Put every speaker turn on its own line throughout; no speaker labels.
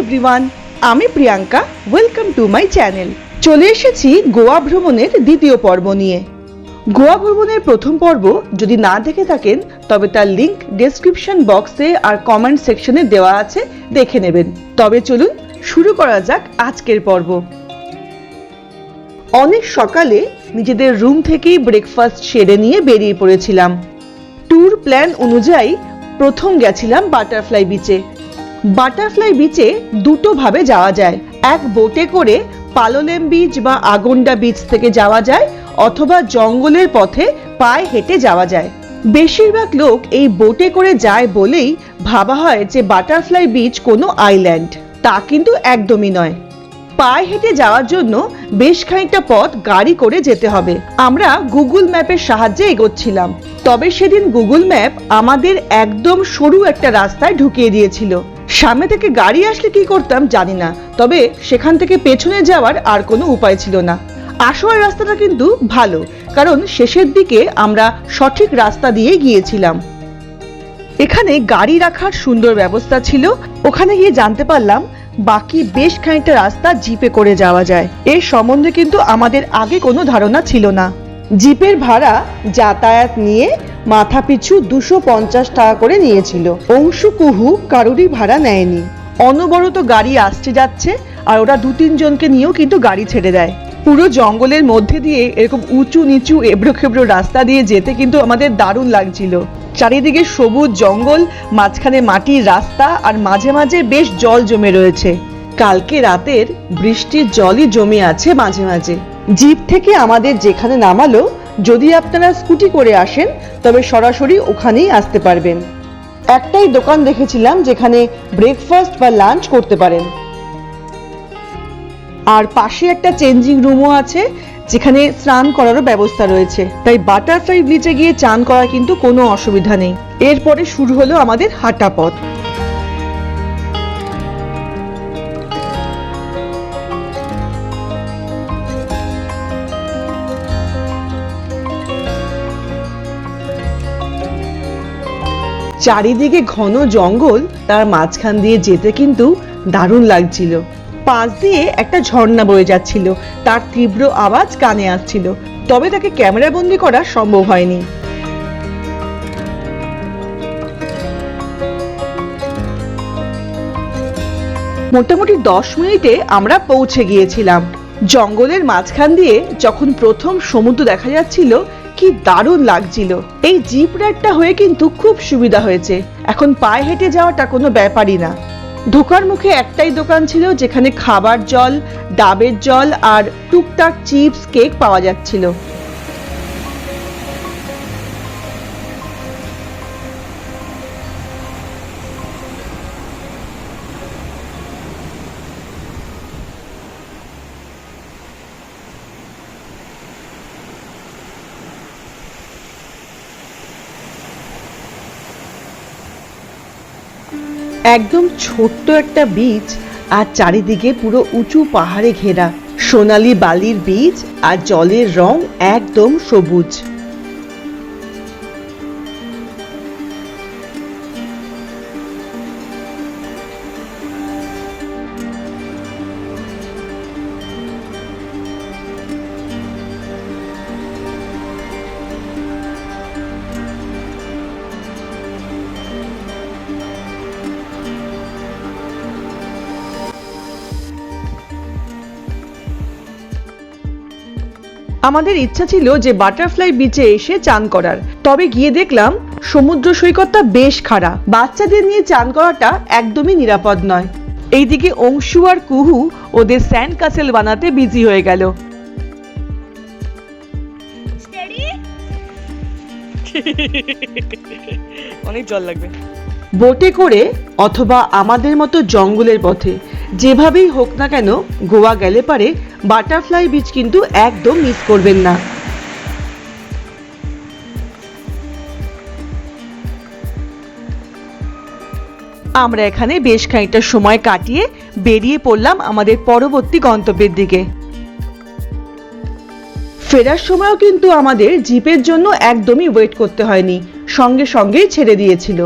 Everyone আমি Priyanka welcome to my channel চলে এসেছি গোয়া ভ্রমণের দ্বিতীয় পর্ব নিয়ে। গোয়া ভ্রমণের প্রথম পর্ব যদি না দেখে থাকেন, তবে তার লিংক ডেসক্রিপশন বক্সে আর কমেন্ট সেকশনে দেওয়া আছে, দেখে নেবেন। তবে চলুন শুরু করা যাক আজকের পর্ব। অনেক সকালে নিজেদের রুম থেকেই ব্রেকফাস্ট সেরে নিয়ে বেরিয়ে পড়েছিলাম। ট্যুর প্ল্যান অনুযায়ী প্রথম গেছিলাম বাটারফ্লাই বিচে বাটারফ্লাই বিচে দুটো ভাবে যাওয়া যায়। এক বোটে করে পালোলেম বিচ বা আগন্ডা বিচ থেকে যাওয়া যায় অথবা জঙ্গলের পথে পায়ে হেঁটে যাওয়া যায়। বেশিরভাগ লোক এই বোটে করে যায় বলেই ভাবা হয় যে বাটারফ্লাই বিচ কোনো আইল্যান্ড তা কিন্তু একদমই নয়। পায়ে হেঁটে যাওয়ার জন্য বেশ খানিকটা পথ গাড়ি করে যেতে হবে। আমরা গুগল ম্যাপের সাহায্যে এগোচ্ছিলাম। তবে সেদিন গুগল ম্যাপ আমাদের একদম সরু একটা রাস্তায় ঢুকিয়ে দিয়েছিল। সামনে থেকে গাড়ি আসলে কি করতাম জানি না, তবে সেখান থেকে পেছনে যাওয়ার আর কোনো উপায় ছিল না। আসোয়ার রাস্তাটা কিন্তু ভালো, কারণ শেষের দিকে আমরা সঠিক রাস্তা দিয়ে গিয়েছিলাম। এখানে গাড়ি রাখার সুন্দর ব্যবস্থা ছিল, ওখানে গিয়ে জানতে পারলাম বাকি বেশ খানিকটা রাস্তা জিপে করে যাওয়া যায়। এর সম্বন্ধে কিন্তু আমাদের আগে কোনো ধারণা ছিল না। জিপের ভাড়া যাতায়াত নিয়ে মাথা পিছু দুশো পঞ্চাশ টাকা করে নিয়েছিল। অংশু কুহু কারোরই ভাড়া নেয়নি। অনবরত গাড়ি আসছে যাচ্ছে আর ওরা দু তিনজনকে নিয়েও কিন্তু গাড়ি ছেড়ে দেয়। পুরো জঙ্গলের মধ্যে দিয়ে এরকম উঁচু নিচু এবড়ো খেবড়ো রাস্তা দিয়ে যেতে কিন্তু আমাদের দারুণ লাগছিল। চারিদিকে সবুজ জঙ্গল, মাঝখানে মাটির রাস্তা আর মাঝে মাঝে বেশ জল জমে রয়েছে। কালকে রাতের বৃষ্টির জলই জমে আছে মাঝে মাঝে। জিপ থেকে আমাদের যেখানে নামালো যদি আপনারা স্কুটি করে আসেন, তবে সরাসরি ওখানেই আসতে পারবেন। একটাই দোকান দেখেছিলাম যেখানে ব্রেকফাস্ট বা লাঞ্চ করতে পারেন। আর পাশে একটা চেঞ্জিং রুমও আছে, যেখানে স্নান করারও ব্যবস্থা রয়েছে। তাই বাটারফ্লাই বিচে গিয়ে চান করা কিন্তু কোনো অসুবিধা নেই। এরপরে শুরু হলো আমাদের হাঁটা পথ। চারিদিকে ঘন জঙ্গল, তার মাঝখান দিয়ে যেতে কিন্তু দারুণ লাগছিল। পাশ দিয়ে একটা ঝর্ণা বয়ে যাচ্ছিল, তার তীব্র আওয়াজ কানে আসছিল, তবে তাকে ক্যামেরাবন্দি করা সম্ভব হয়নি। মোটামুটি দশ মিনিটে আমরা পৌঁছে গিয়েছিলাম। জঙ্গলের মাঝখান দিয়ে যখন প্রথম সমুদ্র দেখা যাচ্ছিল কি দারুণ লাগছিল। এই জিপ রাইডটা হয়ে কিন্তু খুব সুবিধা হয়েছে। এখন পায়ে হেঁটে যাওয়াটা কোনো ব্যাপারই না। ঢোকার মুখে একটাই দোকান ছিল যেখানে খাবার জল, ডাবের জল আর টুকটাক চিপস, কেক পাওয়া যাচ্ছিল। একদম ছোট্ট একটা বীচ আর চারিদিকে পুরো উঁচু পাহাড়ে ঘেরা। সোনালি বালির বীজ আর জলের রং একদম সবুজ। আমাদের ইচ্ছা ছিল যে বাটারফ্লাই বিচে এসে চান করার। তবে গিয়ে দেখলাম সমুদ্র সৈকতটা বেশ খারাপ বাচ্চাদের নিয়ে চান করাটা একদমই নিরাপদ নয়। এইদিকে অংশু আর কুহু ওদের স্যান্ড কাসেল বানাতে বিজি হয়ে গেল। অনেক জল লাগবে। বোটে করে অথবা আমাদের মতো জঙ্গলের পথে যেভাবেই হোক না কেন, গোয়া গেলে পারে বাটারফ্লাই বিচ কিন্তু একদম মিস করবেন না। আমরা এখানে বেশ খানিকটা সময় কাটিয়ে বেরিয়ে পড়লাম আমাদের পরবর্তী গন্তব্যের দিকে। ফেরার সময়ও কিন্তু আমাদের জিপের জন্য একদমই ওয়েট করতে হয়নি, সঙ্গে সঙ্গেই ছেড়ে দিয়েছিল।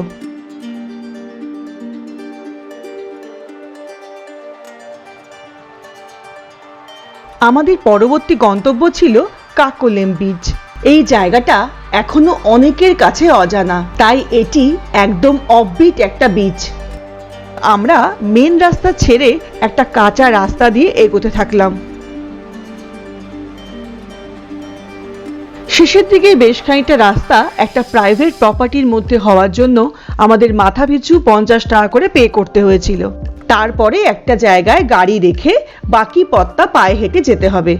আমাদের পরবর্তী গন্তব্য ছিল কাকোলেম বিচ এই জায়গাটা এখনও অনেকের কাছে অজানা, তাই এটি একদম অফবিট একটা বিচ আমরা মেন রাস্তা ছেড়ে একটা কাঁচা রাস্তা দিয়ে এগোতে থাকলাম। শেষের দিকে বেশ খানিকটা রাস্তা একটা প্রাইভেট প্রপার্টির মধ্যে হওয়ার জন্য আমাদের মাথা পিছু পঞ্চাশ টাকা করে পে করতে হয়েছিল। তারপরে একটা জায়গায় গাড়ি রেখে বাকি পথটা পায়ে হেঁটে যেতে হবে।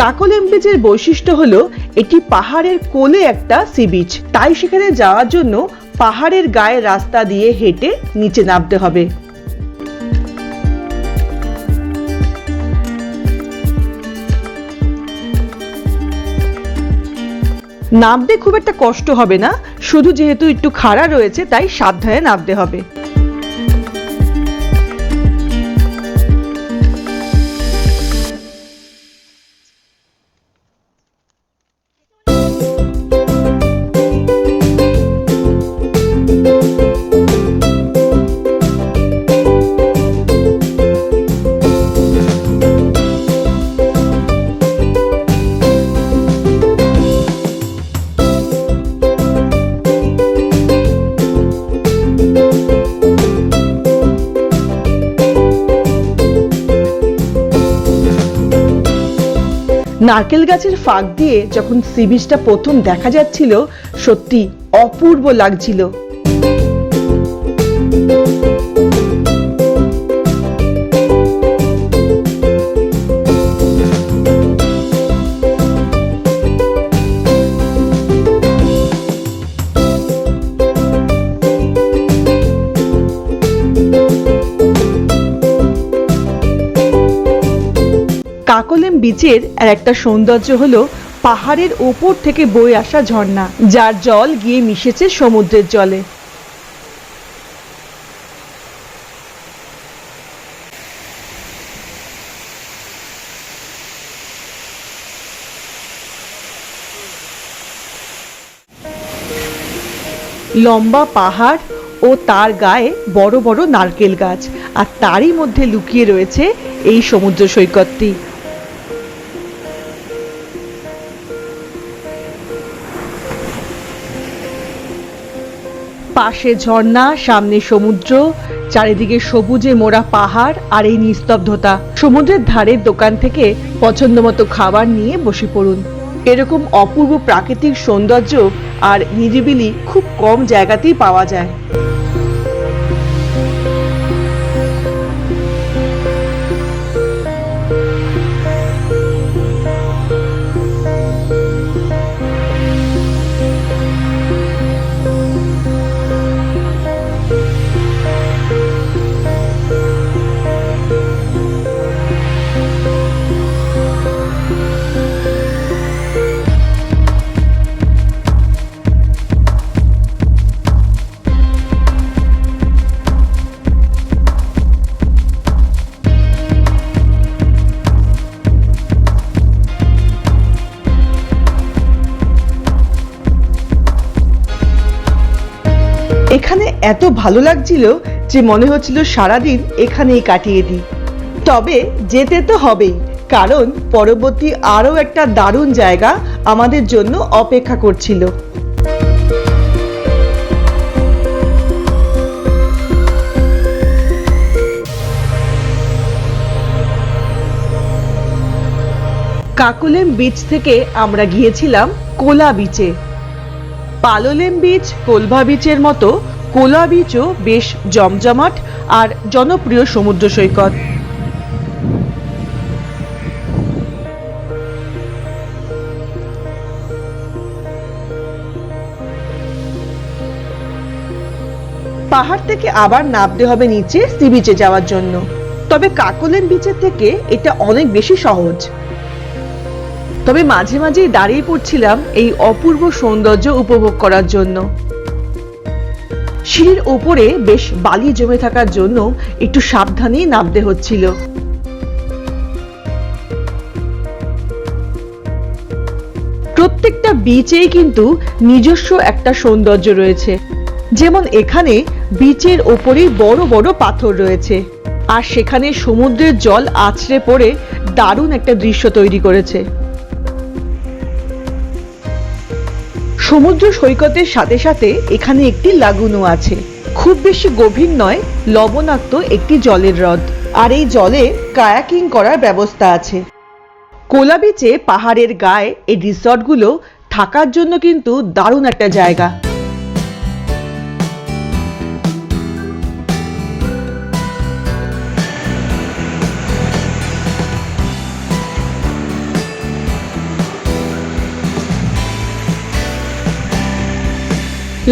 কাকলেম বিচের বৈশিষ্ট্য হলো, এটি পাহাড়ের কোলে একটা সি বিচ। তাই সেখানে যাওয়ার জন্য পাহাড়ের গায়ে রাস্তা দিয়ে হেঁটে নিচে নামতে হবে। নামতে খুব একটা কষ্ট হবে না। শুধু যেহেতু একটু খাড়া রয়েছে, তাই সাবধানে নামতে হবে। নারকেল গাছের ফাঁক দিয়ে যখন সি বিচটা প্রথম দেখা যাচ্ছিল সত্যি অপূর্ব লাগছিল। বিচের আর একটা সৌন্দর্য হলো পাহাড়ের ওপর থেকে বয়ে আসা ঝর্ণা, যার জল গিয়ে মিশেছে সমুদ্রের জলে। লম্বা পাহাড় ও তার গায়ে বড় বড় নারকেল গাছ, আর তারই মধ্যে লুকিয়ে রয়েছে এই সমুদ্র সৈকতটি। পাশে ঝর্ণা, সামনে সমুদ্র, চারিদিকে সবুজে মোড়া পাহাড় আর এই নিস্তব্ধতা। সমুদ্রের ধারের দোকান থেকে পছন্দ মতো খাবার নিয়ে বসে পড়ুন। এরকম অপূর্ব প্রাকৃতিক সৌন্দর্য আর নিরিবিলি খুব কম জায়গাতেই পাওয়া যায়। এত ভালো লাগছিল যে মনে হচ্ছিল সারাদিন এখানেই কাটিয়ে দিই। তবে যেতে তো হবেই, কারণ পরবর্তী আরও একটা দারুণ জায়গা আমাদের জন্য অপেক্ষা করছিল। কাকুলেম বিচ থেকে আমরা গিয়েছিলাম কোলা বিচে পালোলেম বিচ কোলভা বিচের মতো কোলা বিচও বেশ জমজমাট আর জনপ্রিয় সমুদ্র সৈকত। পাহাড় থেকে আবার নামতে হবে নিচে সি বিচে যাওয়ার জন্য। তবে কাকলেন বিচের থেকে এটা অনেক বেশি সহজ। তবে মাঝে মাঝেই দাঁড়িয়ে পড়ছিলাম এই অপূর্ব সৌন্দর্য উপভোগ করার জন্য। সিঁড়ির ওপরে বেশ বালি জমে থাকার জন্য একটু সাবধানেই নামতে হচ্ছিল। প্রত্যেকটা বিচেই কিন্তু নিজস্ব একটা সৌন্দর্য রয়েছে। যেমন এখানে বিচের ওপরেই বড় বড় পাথর রয়েছে। আর সেখানে সমুদ্রের জল আছড়ে পড়ে দারুণ একটা দৃশ্য তৈরি করেছে। সমুদ্র সৈকতের সাথে সাথে এখানে একটি লাগুনও আছে। খুব বেশি গভীর নয়, লবণাক্ত একটি জলের হ্রদ। আর এই জলে কায়াকিং করার ব্যবস্থা আছে। কোলা বিচে পাহাড়ের গায়ে এই রিসর্টগুলো থাকার জন্য কিন্তু দারুণ একটা জায়গা।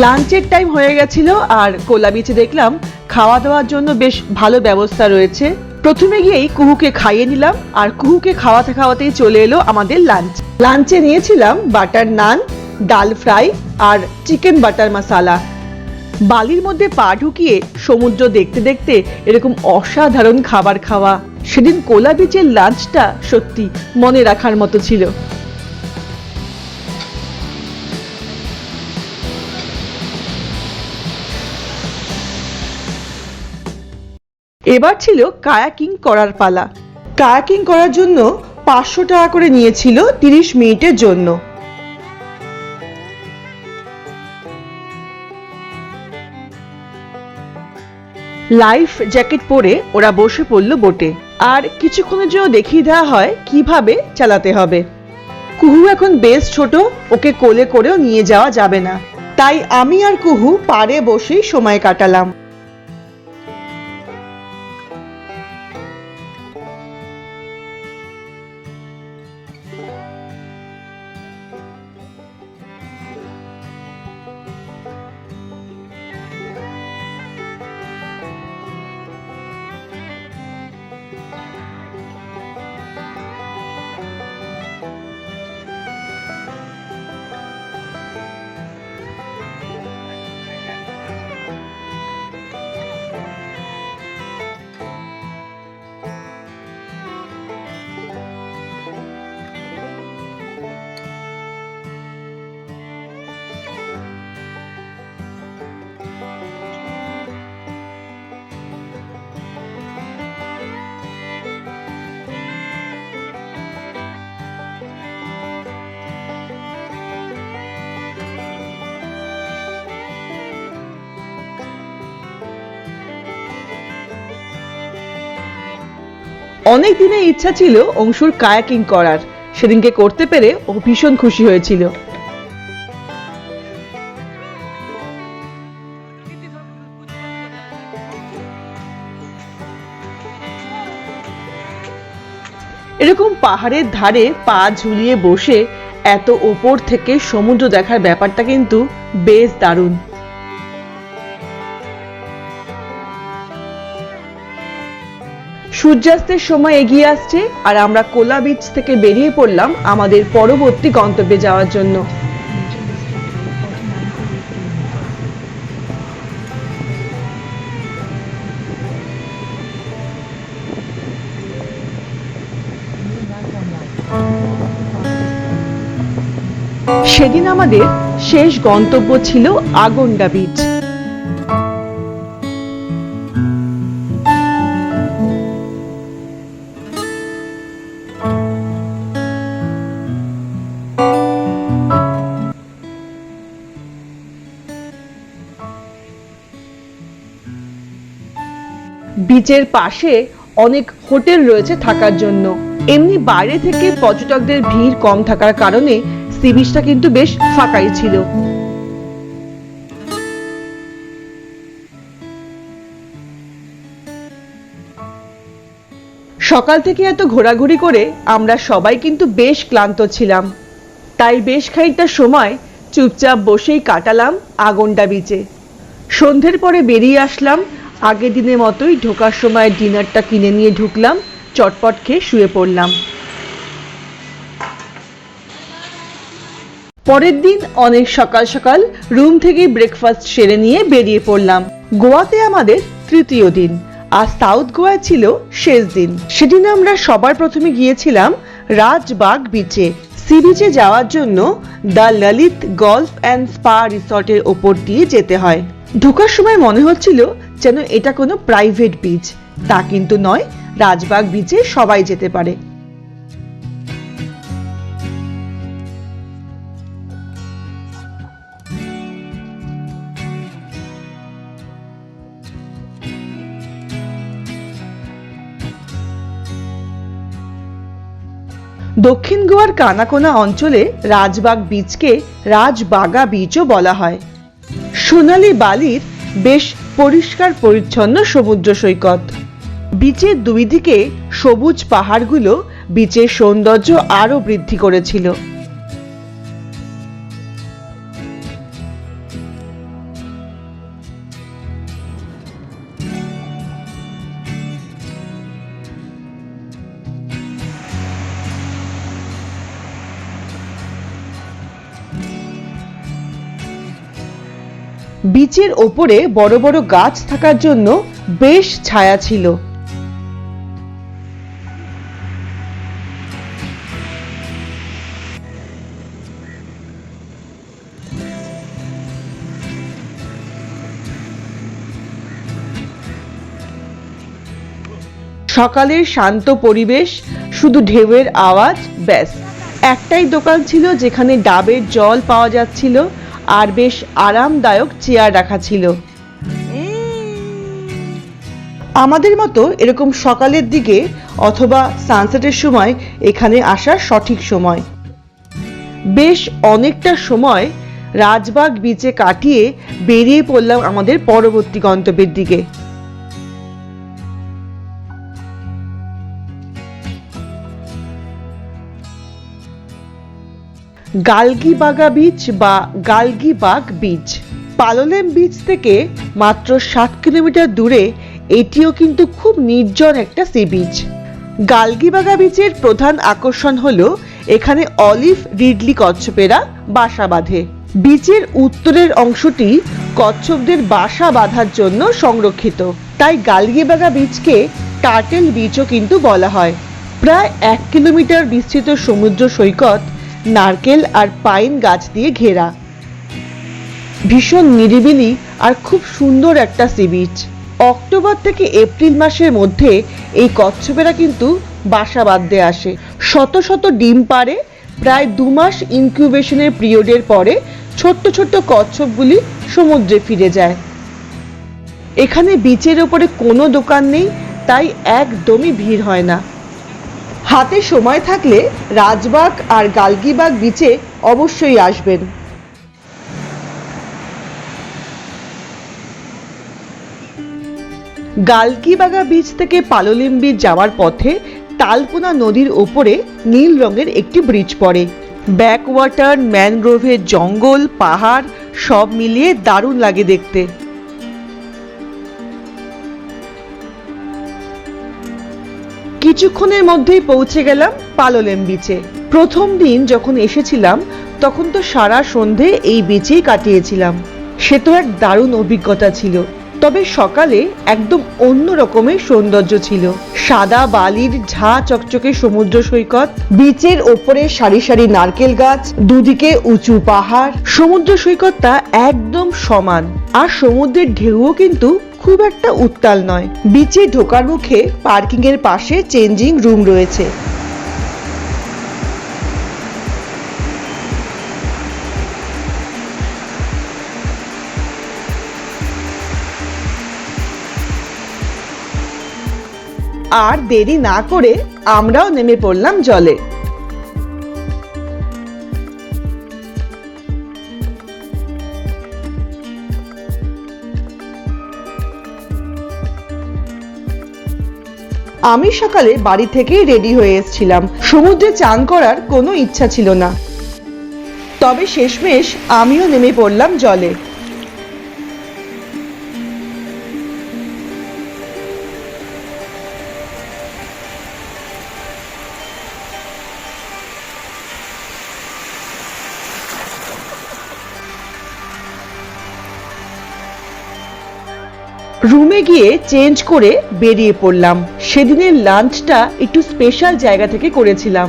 লাঞ্চের টাইম হয়ে গেছিল আর কোলা বিচে দেখলাম খাওয়া দাওয়ার জন্য বেশ ভালো ব্যবস্থা রয়েছে। প্রথমে গিয়েই কুহুকে খাইয়ে নিলাম আর কুহুকে খাওয়াতে খাওয়াতেই চলে এলো আমাদের লাঞ্চ লাঞ্চে নিয়েছিলাম বাটার নান ডাল ফ্রাই আর চিকেন বাটার মশালা বালির মধ্যে পা ঢুকিয়ে সমুদ্র দেখতে দেখতে এরকম অসাধারণ খাবার খাওয়া। সেদিন কোলা বিচের লাঞ্চটা সত্যি মনে রাখার মতো ছিল। এবার ছিল কায়াকিং করার পালা। কায়াকিং করার জন্য পাঁচশো টাকা করে নিয়েছিল তিরিশ মিনিটের জন্য। লাইফ জ্যাকেট পরে ওরা বসে পড়ল বোটে। আর কিছুক্ষণের জন্য দেখিয়ে দেওয়া হয় কীভাবে চালাতে হবে। কুহু এখন বেশ ছোট, ওকে কোলে করেও নিয়ে যাওয়া যাবে না। তাই আমি আর কুহু পারে বসেই সময় কাটালাম। অনেক দিনের ইচ্ছা ছিল অংশুর কায়াকিং করার। সেদিনকে করতে পেরে ও ভীষণ খুশি হয়েছিল। এরকম পাহাড়ের ধারে পা ঝুলিয়ে বসে এত ওপর থেকে সমুদ্র দেখার ব্যাপারটা কিন্তু বেশ দারুণ। সূর্যাস্তের সময় এগিয়ে আসছে আর আমরা কোলা বিচ থেকে বেরিয়ে পড়লাম আমাদের পরবর্তী গন্তব্যে যাওয়ার জন্য। সেদিন আমাদের শেষ গন্তব্য ছিল আগন্ডা বিচ বিচের পাশে অনেক হোটেল রয়েছে থাকার জন্য। এমনি বাইরে থেকে পর্যটকদের ভিড় কম থাকার কারণে সি বিচটা কিন্তু বেশ ফাঁকাই ছিল। সকাল থেকে এত ঘোরাঘুরি করে আমরা সবাই কিন্তু বেশ ক্লান্ত ছিলাম। তাই বেশ খানিকটা সময় চুপচাপ বসেই কাটালাম আগন্ডা বিচে সন্ধ্যের পরে বেরিয়ে আসলাম আগের দিনের মতোই ঢোকার সময় ডিনারটা কিনে নিয়ে ঢুকলাম, চটপট খেয়ে শুয়ে পড়লাম। পরের দিন অনেক সকাল সকাল রুম থেকেই ব্রেকফাস্ট সেরে নিয়ে বেরিয়ে পড়লাম। গোয়াতে আমাদের তৃতীয় দিন, আর সাউথ গোয়া ছিল শেষ দিন। সেদিন আমরা সবার প্রথমে গিয়েছিলাম রাজবাগ বিচে সি বিচে যাওয়ার জন্য the Lalit golf and spa রিসর্টের ওপর দিয়ে যেতে হয়। ঢোকার সময় মনে হচ্ছিল যেন এটা কোনো প্রাইভেট বিচ তা কিন্তু নয়, রাজবাগ বিচে সবাই যেতে পারে। দক্ষিণ গোয়ার কানাকোনা অঞ্চলে রাজবাগ বীচকে রাজবাগা বীচও বলা হয়। সোনালী বালির বেশ পরিষ্কার পরিচ্ছন্ন সমুদ্র সৈকত। বিচের দুই দিকে সবুজ পাহাড়গুলো বিচের সৌন্দর্য আরও বৃদ্ধি করেছিল। বিচের ওপরে বড় বড় গাছ থাকার জন্য বেশ ছায়া ছিল। সকালের শান্ত পরিবেশ, শুধু ঢেউয়ের আওয়াজ, ব্যাস। একটাই দোকান ছিল যেখানে ডাবের জল পাওয়া যাচ্ছিল। আর বেশ আরামদায়ক চেয়ার রাখা ছিল। আমাদের মতো এরকম সকালের দিকে অথবা সানসেটের সময় এখানে আসার সঠিক সময়। বেশ অনেকটা সময় রাজবাগ বিচে কাটিয়ে বেরিয়ে পড়লাম আমাদের পরবর্তী গন্তব্যের দিকে। গালগিবাগা বিচ বা গালগিবাগ বিচ পালোলেম বিচ থেকে মাত্র সাত কিলোমিটার দূরে এটিও কিন্তু খুব নির্জন একটা সি বিচ গালগিবাগা বিচের প্রধান আকর্ষণ হল এখানে অলিভ রিডলি কচ্ছপেরা বাসা বাঁধে। বিচের উত্তরের অংশটি কচ্ছপদের বাসা বাঁধার জন্য সংরক্ষিত। তাই গালগিবাগা বিচকে টার্টেল বিচও কিন্তু বলা হয়। প্রায় এক কিলোমিটার বিস্তৃত সমুদ্র সৈকত নারকেল আর পাইন গাছ দিয়ে ঘেরা। ভীষণ নিরিবিলি আর খুব সুন্দর একটা সি বিচ। অক্টোবর থেকে এপ্রিল মাসের মধ্যে এই কচ্ছপেরা কিন্তু বাসা বাঁধতে আসে। শত শত ডিম পারে প্রায় দু মাস ইনকিউবেশনের পিরিয়ডের পরে ছোট্ট ছোট্ট কচ্ছপগুলি সমুদ্রে ফিরে যায়। এখানে বিচের ওপরে কোনো দোকান নেই, তাই একদমই ভিড় হয় না। হাতে সময় থাকলে রাজবাগ আর গালগিবাগ বিচে অবশ্যই আসবেন। গালকিবাগা বিচ থেকে পালোলিম বিচ যাওয়ার পথে তালপোনা নদীর ওপরে নীল রঙের একটি ব্রিজ পড়ে। ব্যাকওয়াটার ম্যানগ্রোভের জঙ্গল, পাহাড় সব মিলিয়ে দারুণ লাগে দেখতে। কিছুক্ষণের মধ্যেই পৌঁছে গেলাম পালোলেম বিচে প্রথম দিন যখন এসেছিলাম, তখন তো সারা সন্ধে এই বিচেই কাটিয়েছিলাম। সে তো এক দারুণ অভিজ্ঞতা ছিল। তবে সকালে একদম অন্য রকমের সৌন্দর্য ছিল। সাদা বালির ঝা চকচকে সমুদ্র সৈকত বিচের ওপরে সারি সারি নারকেল গাছ, দুদিকে উঁচু পাহাড়। সমুদ্র সৈকতটা একদম সমান। আর সমুদ্রের ঢেউও কিন্তু খুব একটা উত্তাল নয়। বিচে ঢোকার মুখে পার্কিং এর পাশে চেঞ্জিং রুম রয়েছে। আর দেরি না করে আমরাও নেমে পড়লাম জলে। আমি সকালে বাড়ি থেকেই রেডি হয়ে এসেছিলাম। সমুদ্রে চান করার কোনো ইচ্ছা ছিল না। তবে শেষমেশ আমিও নেমে পড়লাম জলে। রুমে গিয়ে চেঞ্জ করে বেরিয়ে পড়লাম। সেদিনের লাঞ্চটা একটু স্পেশাল জায়গা থেকে করেছিলাম।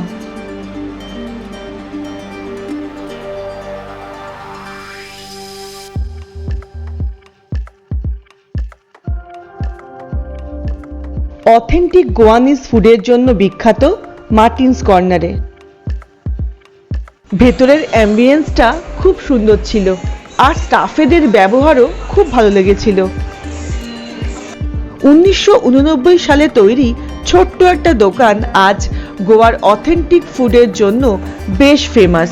অথেন্টিক গোয়ানিজ ফুডের জন্য বিখ্যাত মার্টিনস কর্নারে ভেতরের অ্যাম্বিয়েন্সটা খুব সুন্দর ছিল। আর স্টাফেদের ব্যবহারও খুব ভালো লেগেছিল। উনিশশো উননব্বই সালে তৈরি ছোট্ট একটা দোকান আজ গোয়ার অথেন্টিক ফুডের জন্য বেশ ফেমাস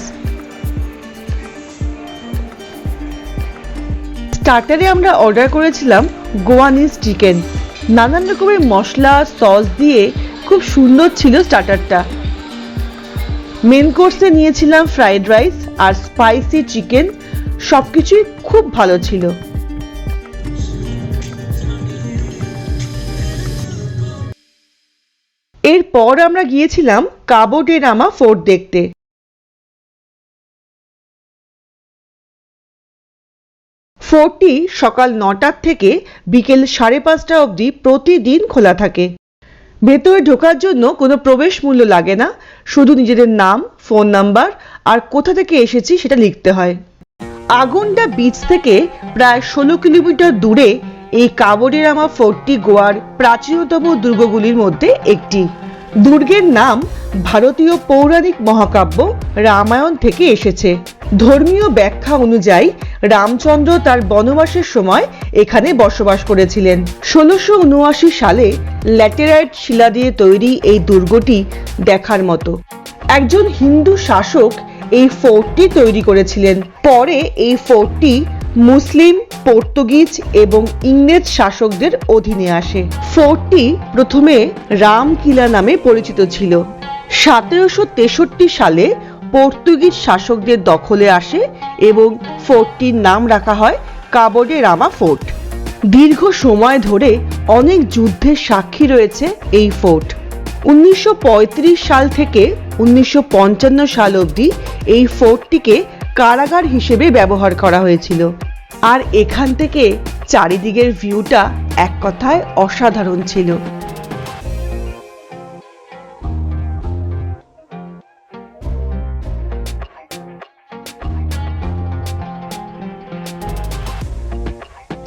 স্টার্টারে আমরা অর্ডার করেছিলাম গোয়ানিজ চিকেন। নানান রকমের মশলা, সস দিয়ে খুব সুন্দর ছিল স্টার্টারটা। মেন কোর্সে নিয়েছিলাম ফ্রাইড রাইস আর স্পাইসি চিকেন সব কিছুই খুব ভালো ছিল। এরপর আমরা গিয়েছিলাম কাবোডেরামা ফোর্ট দেখতে। ফোর্টটি সকাল নটার থেকে বিকেল সাড়ে পাঁচটা অবধি প্রতিদিন খোলা থাকে। ভেতরে ঢোকার জন্য কোনো প্রবেশ মূল্য লাগে না, শুধু নিজেদের নাম, ফোন নাম্বার আর কোথা থেকে এসেছি সেটা লিখতে হয়। আগন্ডা বিচ থেকে প্রায় ষোলো কিলোমিটার দূরে এই কাবরেরামা ফোর্টটি গোয়ার প্রাচীনতম দুর্গগুলির মধ্যে একটি। দুর্গের নাম ভারতীয় পৌরাণিক মহাকাব্য রামায়ণ থেকে এসেছে। ধর্মীয় ব্যাখ্যা অনুযায়ী রামচন্দ্র তার বনবাসের সময় এখানে বসবাস করেছিলেন। ষোলোশো উনআশি সালে ল্যাটেরাইট শিলা দিয়ে তৈরি এই দুর্গটি দেখার মতো। একজন হিন্দু শাসক এই ফোর্টটি তৈরি করেছিলেন। পরে এই ফোর্টটি মুসলিম, পর্তুগিজ এবং ইংরেজ শাসকদের অধীনে আসে। ফোর্টটি প্রথমে রামকিলা নামে পরিচিত ছিল। সতেরোশো তেষট্টি সালে পর্তুগিজ শাসকদের দখলে আসে এবং ফোর্টটির নাম রাখা হয় কাবডে রামা ফোর্ট। দীর্ঘ সময় ধরে অনেক যুদ্ধের সাক্ষী রয়েছে এই ফোর্ট। উনিশশো পঁয়ত্রিশ সাল থেকে উনিশশো পঞ্চান্ন সাল অবধি এই ফোর্টটিকে কারাগার হিসেবে ব্যবহার করা হয়েছিল। আর এখান থেকে চারিদিকের ভিউটা এক কথায় অসাধারণ ছিল।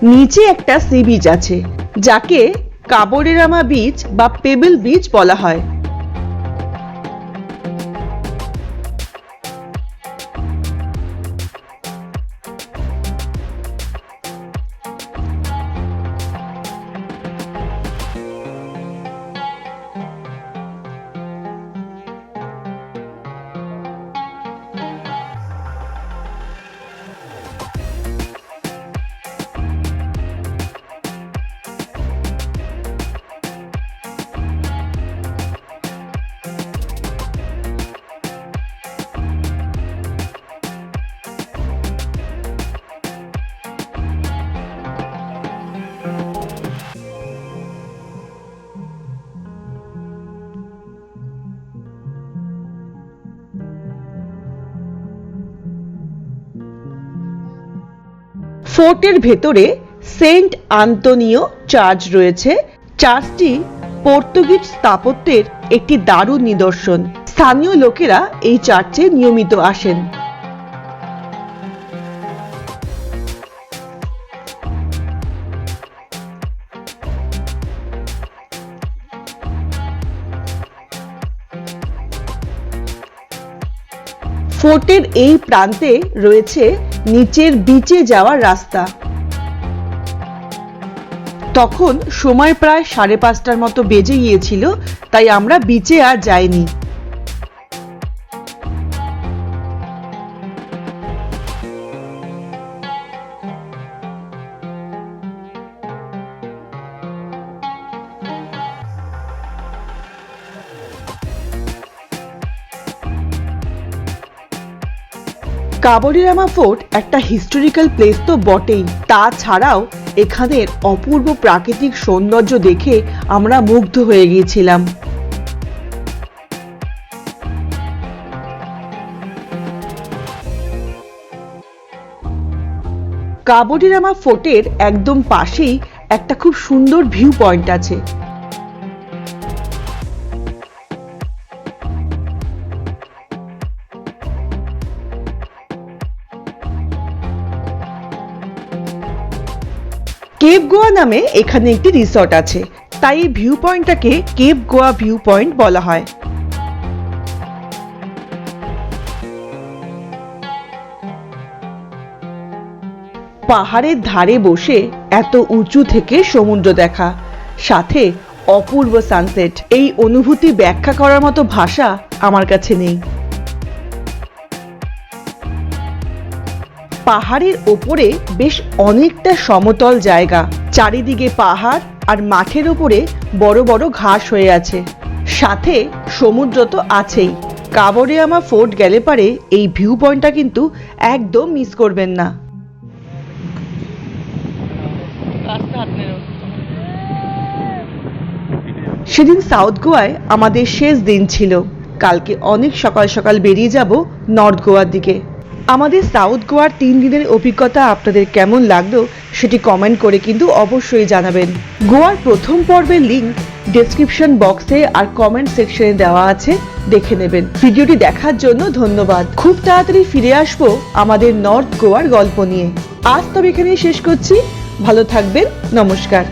নিচে একটা সি বিচ আছে, যাকে কাবরেরামা বিচ বা পেবেল বিচ বলা হয়। ফোর্টের ভেতরে সেন্ট আন্তনিও চার্চ রয়েছে। চার্চটি পর্তুগিজ স্থাপত্যের একটি দারুণ নিদর্শন। স্থানীয় লোকেরা এই চার্চে নিয়মিত আসেন। ফোর্টের এই প্রান্তে রয়েছে নিচের বিচে যাওয়ার রাস্তা। তখন সময় প্রায় সাড়ে পাঁচটার মতো বেজে গিয়েছিল, তাই আমরা বিচে আর যাইনি। কাবরিরামা ফোর্ট একটা হিস্টোরিক্যাল প্লেস তো বটেই। তাছাড়াও এখানের অপূর্ব প্রাকৃতিক সৌন্দর্য দেখে আমরা মুগ্ধ হয়ে গিয়েছিলাম। কাবডিরামা ফোর্টের একদম পাশেই একটা খুব সুন্দর ভিউ পয়েন্ট আছে। কেপ গোয়া নামে এখানে একটি রিসর্ট আছে। তাই এই ভিউ পয়েন্টটাকে কেপ গোয়া ভিউ পয়েন্ট বলা হয়। পাহাড়ের ধারে বসে এত উঁচু থেকে সমুদ্র দেখা। সাথে অপূর্ব সানসেট এই অনুভূতি ব্যাখ্যা করার মতো ভাষা আমার কাছে নেই। পাহাড়ের ওপরে বেশ অনেকটা সমতল জায়গা। চারিদিকে পাহাড় আর মাঠের ওপরে বড় বড় ঘাস হয়ে আছে। সাথে সমুদ্র তো আছেই। কাবরে আমার ফোর্ট গেলে পারে এই ভিউ পয়েন্টটা কিন্তু একদম মিস করবেন না। সেদিন সাউথ গোয়ায় আমাদের শেষ দিন ছিল। কালকে অনেক সকাল সকাল বেরিয়ে যাব নর্থ গোয়ার দিকে। আমাদের সাউথ গোয়ার তিন দিনের অভিজ্ঞতা আপনাদের কেমন লাগল সেটি কমেন্ট করে কিন্তু অবশ্যই জানাবেন। গোয়ার প্রথম পর্বের লিঙ্ক ডেসক্রিপশন বক্সে আর কমেন্ট সেকশনে দেওয়া আছে, দেখে নেবেন। ভিডিওটি দেখার জন্য ধন্যবাদ। খুব তাড়াতাড়ি ফিরে আসব আমাদের নর্থ গোয়ার গল্প নিয়ে। আজ তবে এখানেই শেষ করছি। ভালো থাকবেন। নমস্কার।